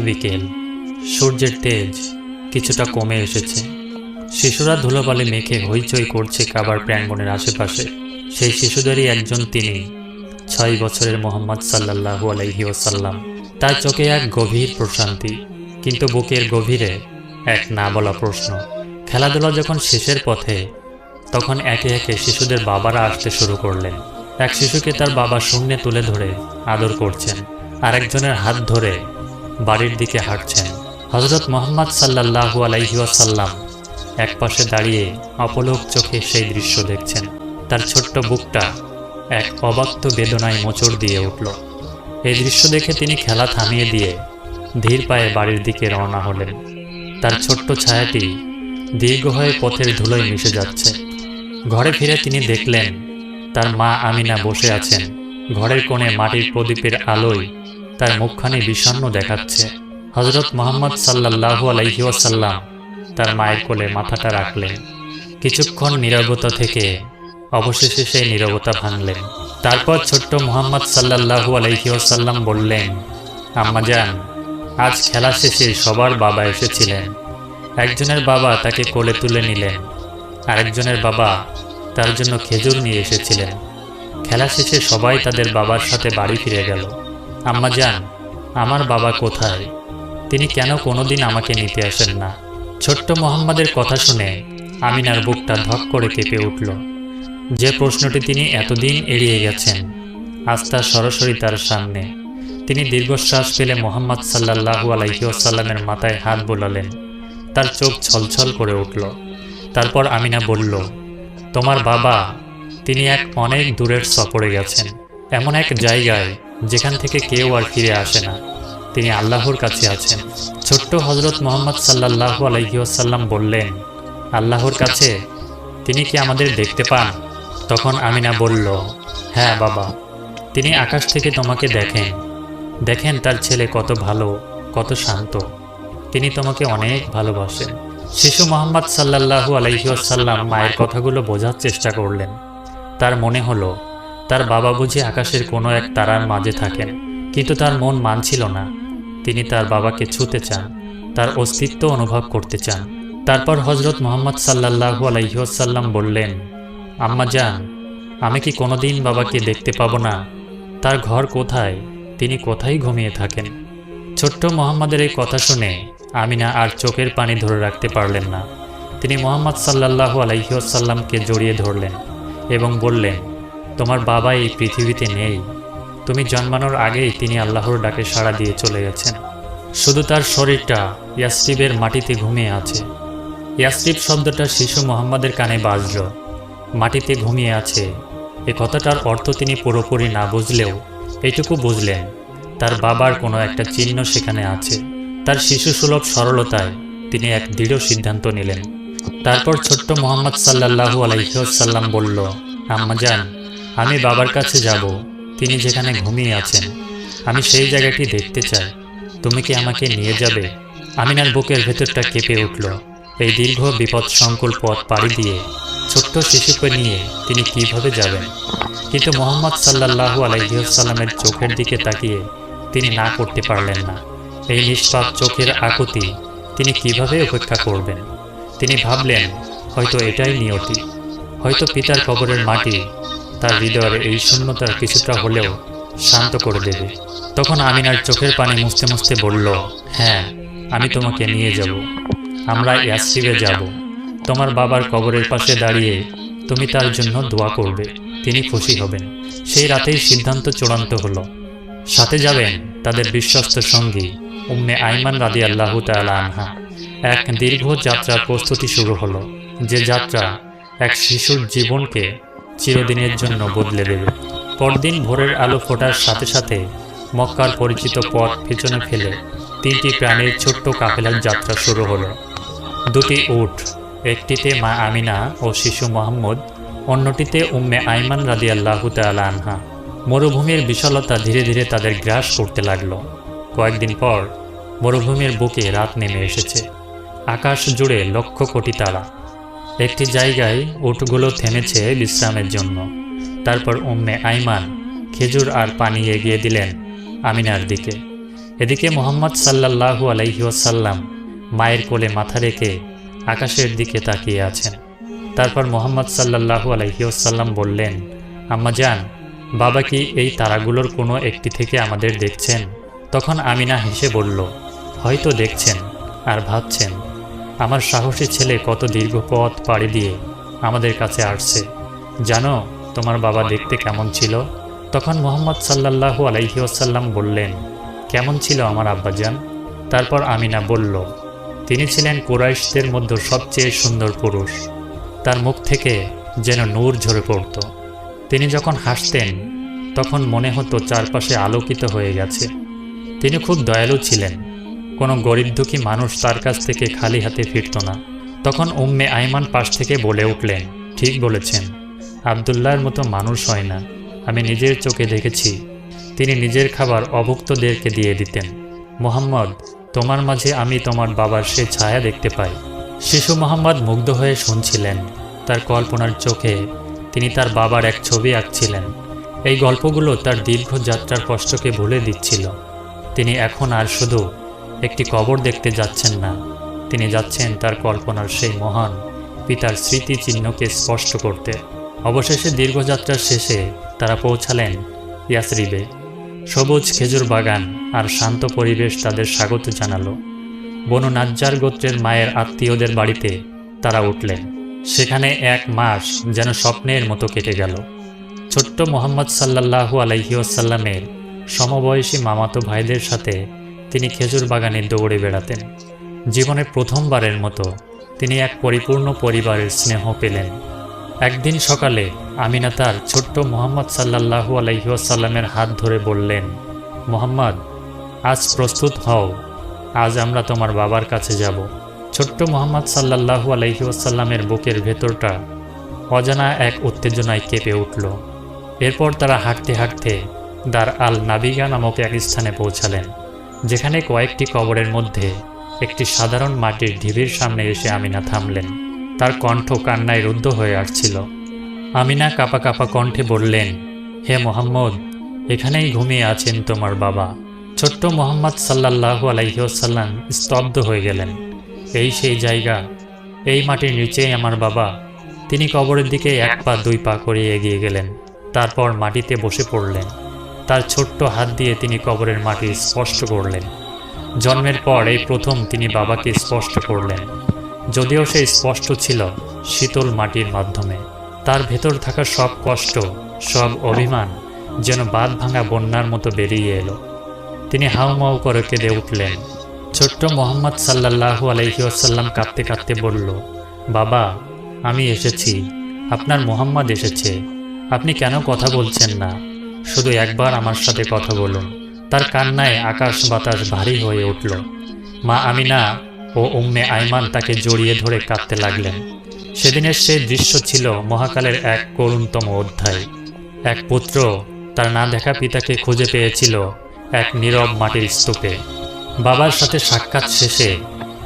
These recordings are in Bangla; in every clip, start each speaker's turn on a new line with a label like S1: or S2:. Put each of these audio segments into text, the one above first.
S1: বিকেল। সূর্যের তেজ কিছুটা কমে এসেছে। শিশুরা ধুলোবালি মেখে হইচই করছে কাবার প্রাঙ্গণের আশেপাশে। সেই শিশুদেরই একজন তিনি, ছয় বছরের মোহাম্মদ সাল্লাহু আলাইহি ওসাল্লাম তার চোখে এক গভীর প্রশান্তি, কিন্তু বুকের গভীরে এক না বলা প্রশ্ন। খেলাধুলা যখন শেষের পথে, তখন একে একে শিশুদের বাবারা আসতে শুরু করলেন। এক শিশুকে তার বাবা শূন্যে তুলে ধরে আদর করছেন। আরেকজনের হাত ধরে বাড়ির দিকে হাঁটছেন। হজরত মোহাম্মদ সাল্লাহু আলাইহিওয়াসাল্লাম এক পাশে দাঁড়িয়ে অপলোক চোখে সেই দৃশ্য দেখছেন। তার ছোট্ট বুকটা এক অবাক্ত বেদনায় মোচড় দিয়ে উঠল। এই দৃশ্য দেখে তিনি খেলা থামিয়ে দিয়ে ধীর পায়ে বাড়ির দিকে রওনা হলেন। তার ছোট্ট ছায়াটি দীর্ঘ হয়ে পথের ধুলোয় মিশে যাচ্ছে। ঘরে ফিরে তিনি দেখলেন, তার মা আমিনা বসে আছেন। ঘরের কোণে মাটির প্রদীপের আলোয় তার মুখখানি বিষণ্ণ দেখাচ্ছে। হজরত মোহাম্মদ সাল্লাহু আলাইহিওয়াসাল্লাম তার মায়ের কোলে মাথাটা রাখলেন। কিছুক্ষণ নীরবতা থেকে অবশেষে সেই নীরবতা ভাঙলেন। তারপর ছোট্ট মোহাম্মদ সাল্লাহু আলাইহিওয়াসাল্লাম বললেন আম্মাজান আজ খেলা শেষে সবার বাবা এসেছিলেন। একজনের বাবা তাকে কোলে তুলে নিলেন, আরেকজনের বাবা তার জন্য খেজুর নিয়ে এসেছিলেন। খেলা শেষে সবাই তাদের বাবার সাথে বাড়ি ফিরে গেল। আম্মা যান আমার বাবা কোথায়? তিনি কেন কোনোদিন আমাকে নিতে আসেন না? ছোট্ট মোহাম্মদের কথা শুনে আমিনার বুকটা ধক করে কেঁপে উঠল। যে প্রশ্নটি তিনি এতদিন এড়িয়ে গেছেন আজ তা সরাসরি তার সামনে। তিনি দীর্ঘশ্বাস ফেলে মোহাম্মদ সাল্লাহু আলাইসাল্লামের মাথায় হাত বোলালেন। তার চোখ ছলছল করে উঠল। তারপর আমিনা বলল তোমার বাবা তিনি এক অনেক দূরের সফরে গেছেন। এমন এক জায়গায় যেখান থেকে কেউ আর ফিরে আসে না। তিনি আল্লাহর কাছে আছেন। ছোট্ট হজরত মোহাম্মদ সাল্লাহু আলাইসাল্লাম বললেন, আল্লাহর কাছে তিনি কি আমাদের দেখতে পান? তখন আমিনা বলল হ্যাঁ বাবা। তিনি আকাশ থেকে তোমাকে দেখেন। দেখেন তার ছেলে কত ভালো, কত শান্ত। তিনি তোমাকে অনেক ভালোবাসেন। শিশু মোহাম্মদ সাল্লাহু আলাইসাল্লাম মায়ের কথাগুলো বোঝার চেষ্টা করলেন। তার মনে হলো তার বাবা বুঝি আকাশের কোনো এক তারার মাঝে থাকেন, কিন্তু তার মন মানছিল না। তিনি তার বাবাকে ছুতে চান, তার অস্তিত্ব অনুভব করতে চান। তারপর হজরত মোহাম্মদ সাল্লাহু আলাইসাল্লাম বললেন, আম্মা যান আমি কি কোনোদিন বাবাকে দেখতে পাবো না? তার ঘর কোথায়? তিনি কোথায় ঘুমিয়ে থাকেন? ছোট্ট মোহাম্মদের এই কথা শুনে আমিনা আর চোখের পানি ধরে রাখতে পারলেন না। তিনি মোহাম্মদ সাল্লাহু আলাইসাল্লামকে জড়িয়ে ধরলেন এবং বললেন তোমার বাবা এই পৃথিবীতে নেই। তুমি জন্মানোর আগেই তিনি আল্লাহর ডাকে সাড়া দিয়ে চলে গেছেন। শুধু তার শরীরটা ইয়াসরিবের মাটিতে ঘুমিয়ে আছে। ইয়াসরিব শব্দটা শিশু মোহাম্মদের কানে বাজল। মাটিতে ঘুমিয়ে আছে। এ কথাটার অর্থ তিনি পুরোপুরি না বুঝলেও এটুকু বুঝলেন, তার বাবার কোনো একটা চিহ্ন সেখানে আছে। তার শিশু সুলভ সরলতায় তিনি এক দৃঢ় সিদ্ধান্ত নিলেন। তারপর ছোট্ট মোহাম্মদ সাল্লাহু আলাইসাল্লাম বলল আম্মাজান আমি বাবার কাছে যাব। তিনি যেখানে ঘুমিয়ে আছেন। আমি সেই জায়গাটি দেখতে চাই। তুমি কি আমাকে নিয়ে যাবে? আমিনার বুকের ভেতরটা কেঁপে উঠল। এই দীর্ঘ বিপদ সংকুল পথ পাড়ি দিয়ে ছোট্ট শিশুকে নিয়ে তিনি কীভাবে যাবেন? কিন্তু মোহাম্মদ সাল্লাহু আলাইসাল্লামের চোখের দিকে তাকিয়ে তিনি না করতে পারলেন না। এই নিষ্পাপ চোখের আকুতি তিনি কীভাবে উপেক্ষা করবেন? তিনি ভাবলেন হয়তো এটাই নিয়তি হয়তো পিতার কবরের মাটি তার হৃদয়ের এই শূন্যতার কিছুটা হলেও শান্ত করে দেবে। তখন আমিনার চোখের পানি মুছতে মুছতে বলল হ্যাঁ আমি তোমাকে নিয়ে যাব। আমরা ইয়াসরিবে যাব। তোমার বাবার কবরের পাশে দাঁড়িয়ে তুমি তার জন্য দোয়া করবে। তিনি খুশি হবেন। সেই রাতেই সিদ্ধান্ত চূড়ান্ত হলো। সাথে যাবেন তাদের বিশ্বস্ত সঙ্গী উম্মে আইমান রাদি আল্লাহ আনহা। এক দীর্ঘ যাত্রার প্রস্তুতি শুরু হলো, যে যাত্রা এক শিশুর জীবনকে চিরদিনের জন্য বদলে দেবে। পরদিন ভোরের আলো ফোটার সাথে সাথে মক্কার পরিচিত পথ পেছনে ফেলে তিনটি প্রাণীর ছোট্ট কাফেলার যাত্রা শুরু হলো। দুটি উট, একটিতে মা আমিনা ও শিশু মোহাম্মদ, অন্যটিতে উম্মে আইমান রাদি আল্লাহ আনহা। মরুভূমির বিশালতা ধীরে ধীরে তাদের গ্রাস করতে লাগল। কয়েকদিন পর মরুভূমির বুকে রাত নেমে এসেছে। আকাশ জুড়ে লক্ষ কোটি তারা। একটি জায়গায় উটগুলো থেমেছে বিশ্রামের জন্য। তারপর উম্মে আইমান, খেজুর আর পানি এগিয়ে দিলেন আমিনার দিকে। এদিকে মোহাম্মদ সাল্লাল্লাহু আলাইহি ওয়াসাল্লাম মায়ের কোলে মাথা রেখে আকাশের দিকে তাকিয়ে আছেন। তারপর মোহাম্মদ সাল্লাল্লাহু আলাইহি ওয়াসাল্লাম বললেন, আম্মা যান বাবা কি এই তারাগুলোর কোনো একটি থেকে আমাদের দেখছেন? তখন আমিনা হেসে বলল, হয়তো দেখছেন আর ভাবছেন। আমার সাহসী ছেলে কত দীর্ঘ পথ পাড়ি দিয়ে আমাদের কাছে আসছে। জানো, তোমার বাবা দেখতে কেমন ছিল? তখন মোহাম্মদ সাল্লাল্লাহু আলাইহি ওয়াসাল্লাম বললেন, কেমন ছিল আমার আব্বাজান? তারপর আমিনা বলল, তিনি ছিলেন কুরাইশদের মধ্যে সবচেয়ে সুন্দর পুরুষ। তার মুখ থেকে যেন নূর ঝরে পড়ত। তিনি যখন হাসতেন, তখন মনে হতো চারপাশে আলোকিত হয়ে গেছে। তিনি খুব দয়ালু ছিলেন। কোনো গরিব দুঃখী মানুষ তার কাছ থেকে খালি হাতে ফিরত না। তখন উম্মে আইমান পাশ থেকে বলে উঠলেন, ঠিক বলেছেন, আবদুল্লাহর মতো মানুষ হয় না। আমি নিজের চোখে দেখেছি। তিনি নিজের খাবার অভুক্তদেরকে দিয়ে দিতেন। মোহাম্মদ, তোমার মাঝে আমি তোমার বাবার সে ছায়া দেখতে পাই। শিশু মোহাম্মদ মুগ্ধ হয়ে শুনছিলেন। তার কল্পনার চোখে তিনি তার বাবার এক ছবি আঁকছিলেন। এই গল্পগুলো তার দীর্ঘ যাত্রার কষ্টকে ভুলে দিচ্ছিল। তিনি এখন আর শুধু একটি কবর দেখতে যাচ্ছেন না। তিনি যাচ্ছেন তার কল্পনার সেই মহান পিতার স্মৃতিচিহ্নকে স্পষ্ট করতে। অবশেষে দীর্ঘযাত্রার শেষে তারা পৌঁছালেন ইয়াসরিবে। সবুজ খেজুর বাগান আর শান্ত পরিবেশ তাদের স্বাগত জানালো। বনু নাজ্জার গোত্রের মায়ের আত্মীয়দের বাড়িতে তারা উঠলেন। সেখানে এক মাস যেন স্বপ্নের মতো কেটে গেল। ছোট্ট মোহাম্মদ সাল্লাল্লাহু আলাইহিউসাল্লামের সমবয়সী মামাতো ভাইদের সাথে তিনি খেজুর বাগানে দৌড়ে বেড়াতেন। জীবনের প্রথমবারের মতো তিনি এক পরিপূর্ণ পরিবারের স্নেহ পেলেন। একদিন সকালে আমিনা তার ছোট্ট মোহাম্মদ সাল্লাল্লাহু আলাইহিউসাল্লামের হাত ধরে বললেন, মোহাম্মদ, আজ প্রস্তুত হও, আজ আমরা তোমার বাবার কাছে যাব। ছোট্ট মোহাম্মদ সাল্লাল্লাহু আলাইহিউসাল্লামের বুকের ভেতরটা অজানা এক উত্তেজনায় কেঁপে উঠল। এরপর তারা হাঁটতে হাঁটতে দার আল নাবিগা নামক এক স্থানে পৌঁছালেন। যেখানে কয়েকটি কবরের মধ্যে একটি সাধারণ মাটির ঢিবির সামনে এসে আমিনা থামলেন। তার কণ্ঠ কান্নায় রুদ্ধ হয়ে আসছিল। আমিনা কাপা কাপা কণ্ঠে বললেন, হে মোহাম্মদ, এখানেই ঘুমিয়ে আছেন তোমার বাবা। ছোট্ট মোহাম্মদ সাল্লাল্লাহু আলাইসাল্লাম স্তব্ধ হয়ে গেলেন। এই সেই জায়গা, এই মাটির নিচেই আমার বাবা। তিনি কবরের দিকে এক পা দুই পা করে এগিয়ে গেলেন। তারপর মাটিতে বসে পড়লেন। তার ছোট্ট হাত দিয়ে তিনি কবরের মাটি স্পষ্ট করলেন। জন্মের পর এই প্রথম তিনি বাবাকে স্পষ্ট করলেন। যদিও সে স্পষ্ট ছিল শীতল মাটির মাধ্যমে। তার ভেতর থাকা সব কষ্ট, সব অভিমান যেন বাদ ভাঙা বন্যার মতো বেরিয়ে এলো। তিনি হাউমাউ করে কেঁদে উঠলেন। ছোট্ট মোহাম্মদ সাল্লাল্লাহু আলহিউসাল্লাম কাঁদতে কাঁদতে বলল, বাবা, আমি এসেছি। আপনার মোহাম্মদ এসেছে। আপনি কেন কথা বলছেন না? শুধু একবার আমার সাথে কথা বলুন। তার কান্নায় আকাশ বাতাস ভারী হয়ে উঠল। মা আমিনা ও উম্মে আইমান তাকে জড়িয়ে ধরে কাঁদতে লাগলেন। সেদিনের সে দৃশ্য ছিল মহাকালের এক করুণতম অধ্যায়। এক পুত্র তার না দেখা পিতাকে খুঁজে পেয়েছিল এক নীরব মাটির স্তূপে। বাবার সাথে সাক্ষাৎ শেষে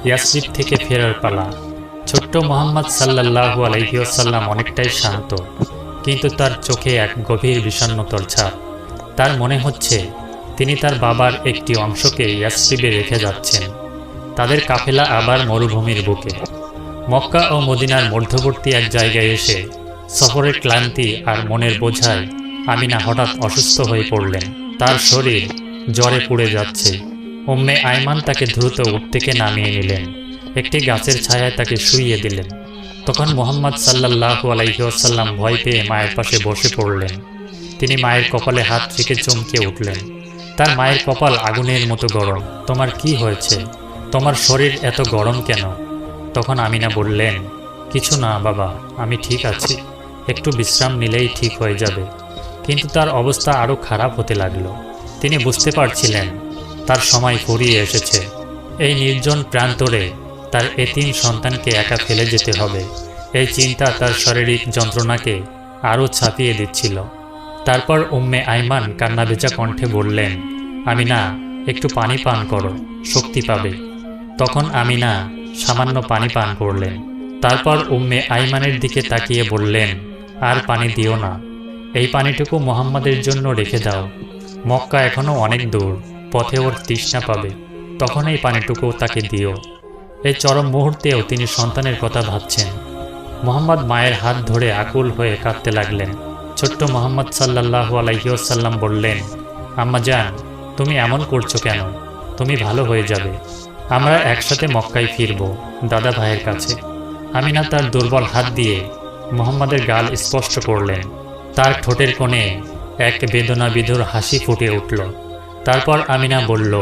S1: ইয়াসরিফ থেকে ফেরার পালা। ছোট্ট মোহাম্মদ সাল্লাল্লাহু আলহিউসাল্লাম অনেকটাই শান্ত। কিন্তু তার চোখে এক গভীর বিষণ্নতর ছাপ। তার মনে হচ্ছে, তিনি তার বাবার একটি অংশকে ইয়াসরিবে রেখে যাচ্ছেন। তাদের কাফেলা আবার মরুভূমির বুকে। মক্কা ও মদিনার মধ্যবর্তী এক জায়গায় এসে সফরের ক্লান্তি আর মনের বোঝায় আমিনা হঠাৎ অসুস্থ হয়ে পড়লেন। তার শরীর জ্বরে পুড়ে যাচ্ছে। উম্মে আইমান তাকে দ্রুত উঠ থেকে নামিয়ে নিলেন। একটি গাছের ছায়ায় তাকে শুইয়ে দিলেন। তখন মোহাম্মদ সাল্লাল্লাহু আলাইসাল্লাম ভয় পেয়ে মায়ের পাশে বসে পড়লেন। তিনি মায়ের কপালে হাত থেকে চমকে উঠলেন। তার মায়ের কপাল আগুনের মতো গরম। তোমার কি হয়েছে? তোমার শরীর এত গরম কেন? তখন আমিনা বললেন, কিছু না বাবা, আমি ঠিক আছি। একটু বিশ্রাম নিলেই ঠিক হয়ে যাবে। কিন্তু তার অবস্থা আরও খারাপ হতে লাগল। তিনি বুঝতে পারছিলেন, তার সময় ফুরিয়ে এসেছে। এই নির্জন প্রান্তরে তার এতিম সন্তানকে একা ফেলে যেতে হবে। এই চিন্তা তার শারীরিক যন্ত্রণাকে আরও ছাপিয়ে দিচ্ছিল। তারপর উম্মে আইমান কান্নাভেজা কণ্ঠে বললেন, আমিনা, একটু পানি পান করো, শক্তি পাবে। তখন আমিনা সামান্য পানি পান করলেন। তারপর উম্মে আইমানের দিকে তাকিয়ে বললেন, আর পানি দিও না। এই পানিটুকু মোহাম্মদের জন্য রেখে দাও। মক্কা এখনও অনেক দূর, পথে ওর তৃষ্ণা পাবে। তখন এই পানিটুকু তাকে দিও। এই চরম মুহূর্তেও তিনি সন্তানের কথা ভাবছেন। মোহাম্মদ মায়ের হাত ধরে আকুল হয়ে কাঁদতে লাগলেন। ছোট্ট মোহাম্মদ সাল্লাল্লাহু আলাইসাল্লাম বললেন, আম্মা যান তুমি এমন করছ কেন? তুমি ভালো হয়ে যাবে। আমরা একসাথে মক্কায় ফিরব, দাদা ভাইয়ের কাছে। আমিনা তার দুর্বল হাত দিয়ে মোহাম্মদের গাল স্পষ্ট করলেন। তার ঠোঁটের কোণে এক বেদনা বিধুর হাসি ফুটে উঠল। তারপর আমিনা বলল,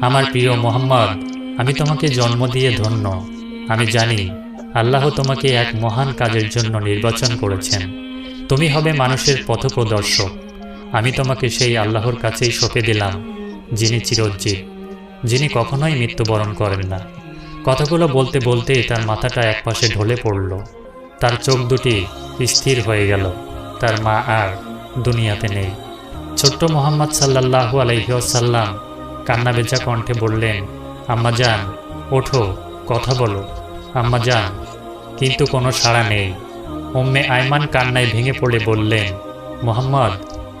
S1: আমার প্রিয় মোহাম্মদ আমি তোমাকে জন্ম দিয়ে ধন্য। আমি জানি আল্লাহ তোমাকে এক মহান কাজের জন্য নির্বাচন করেছেন। তুমি হবে মানুষের পথপ্রদর্শক। আমি তোমাকে সেই আল্লাহর কাছেই সঁপে দিলাম, যিনি চিরজ্জীব, যিনি কখনোই মৃত্যুবরণ করেন না। কথাগুলো বলতে বলতেই তার মাথাটা একপাশে ঢলে পড়ল। তার চোখ দুটি স্থির হয়ে গেল। তার মা আর দুনিয়াতে নেই। ছোট্ট মোহাম্মদ সাল্লাল্লাহু আলহিসাল্লাম কান্না বেচা কণ্ঠে বললেন আম্মা যান, ওঠো, কথা বলো। আম্মা যান, কিন্তু কোনো সাড়া নেই। উম্মে আয়মান কান্নায় ভেঙে পড়ে বললেন, মোহাম্মদ,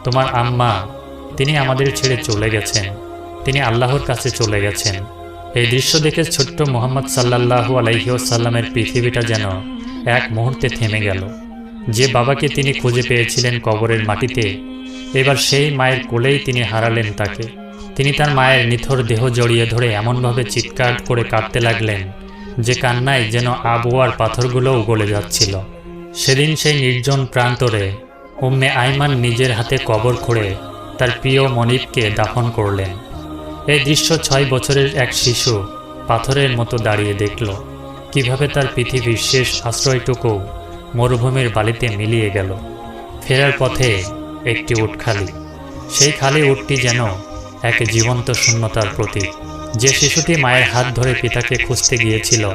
S1: তোমার আম্মা, তিনি আমাদের ছেড়ে চলে গেছেন। তিনি আল্লাহর কাছে চলে গেছেন। এই দৃশ্য দেখে ছোট্ট মোহাম্মদ সাল্লাল্লাহু আলাইসাল্লামের পৃথিবীটা যেন এক মুহূর্তে থেমে গেল। যে বাবাকে তিনি খুঁজে পেয়েছিলেন কবরের মাটিতে, এবার সেই মায়ের কোলেই তিনি হারালেন তাকে। তিনি তার মায়ের নিথর দেহ জড়িয়ে ধরে এমনভাবে চিৎকার করে কাঁদতে লাগলেন যে কান্নায় যেন আবহাওয়ার পাথরগুলোও গলে যাচ্ছিল। সেদিন সেই নির্জন প্রান্তরে উম্মে আইমান নিজের হাতে কবর খুঁড়ে তার প্রিয় মনিবকে দাফন করলেন। এই দৃশ্য ছয় বছরের এক শিশু পাথরের মতো দাঁড়িয়ে দেখল কীভাবে তার পৃথিবীর শেষ আশ্রয়টুকু মরুভূমির বালিতে মিলিয়ে গেল। ফেরার পথে একটি উট খালি সেই খালি উটটি যেন এক জীবন্ত শূন্যতার প্রতীক যে শিশুটি মায়ের হাত ধরে পিতাকে খুঁজতে গিয়েছিল।